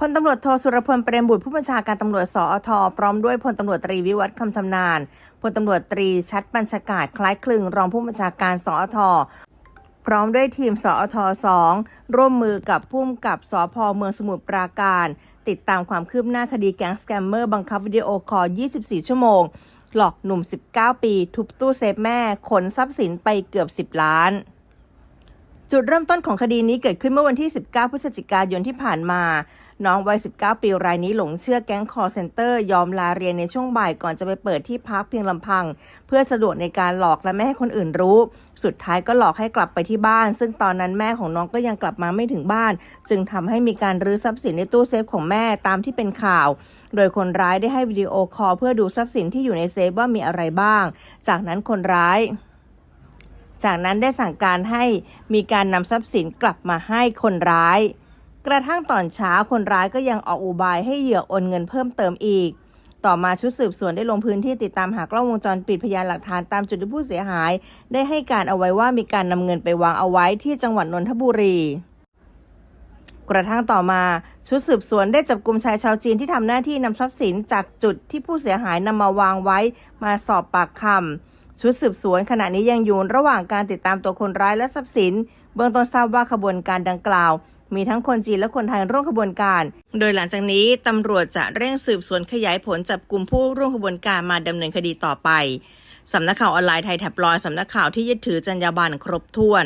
พลตำรวจโทสุรพลเปรมบุตรผู้บัญชาการตำรวจสอทพร้อมด้วยพลตำรวจตรีวิวัฒน์คำชำนาญพลตำรวจตรีชัดบัญชากาศคล้ายคลึงรองผู้บัญชาการสอทพร้อมด้วยทีมสอท2ร่วมมือกับผู้กำกับสพเมืองสมุทรปราการ ติดตามความคืบหน้าคดีแก๊งสแกมเมอร์บังคับวิดีโอคอล 24 ชั่วโมง หลอกหนุ่ม 19 ปี ทุบตู้เซฟแม่ขนทรัพย์สินไปเกือบ 10 ล้านจุดเริ่มต้นของคดีนี้เกิดขึ้นเมื่อวันที่ 19 พฤศจิกายนที่ผ่านมา น้องวัย 19 ปีรายนี้หลงเชื่อแก๊งคอร์เซนเตอร์ยอมลาเรียนในช่วงบ่ายก่อนจะไปเปิดที่พักเพียงลำพัง เพื่อสะดวกในการหลอกและไม่ให้คนอื่นรู้ สุดท้ายก็หลอกให้กลับไปที่บ้าน ซึ่งตอนนั้นแม่ของน้องก็ยังกลับมาไม่ถึงบ้าน จึงทำให้มีการรื้อทรัพย์สินในตู้เซฟของแม่ตามที่เป็นข่าว โดยคนร้ายได้ให้วิดีโอคอลเพื่อดูทรัพย์สินที่อยู่ในเซฟว่ามีอะไรบ้าง จากนั้นคนร้ายจากนั้นได้สั่งการให้มีการนำทรัพย์สินกลับมาให้คนร้าย กระทั่งตอนเช้าคนร้ายก็ยังออกอุบายให้เหยื่อโอนเงินเพิ่มเติมอีก ต่อมาชุดสืบสวนได้ลงพื้นที่ติดตามหากล้องวงจรปิดพยานหลักฐานตามจุดที่ผู้เสียหาย ได้ให้การเอาไว้ว่ามีการนำเงินไปวางเอาไว้ที่จังหวัดนนทบุรีกระทั่งต่อมาชุดสืบสวนได้จับกลุ่มชายชาวจีนที่ทำหน้าที่นำทรัพย์สินจากจุดที่ผู้เสียหายนำมาวางไว้มาสอบปากคำชุดสืบสวนขณะนี้ยังอยู่ระหว่างการติดตามตัวคนร้ายและทรัพย์สิน เบื้องต้นทราบว่าขบวนการดังกล่าว มีทั้งคนจีนและคนไทยร่วมขบวนการ โดยหลังจากนี้ตำรวจจะเร่งสืบสวนขยายผลจับกลุ่มผู้ร่วมขบวนการมาดำเนินคดีต่อไปสำนักข่าวออนไลน์ไทยแท็บลอยสำนักข่าวที่ยึดถือจรรยาบรรณครบถ้วน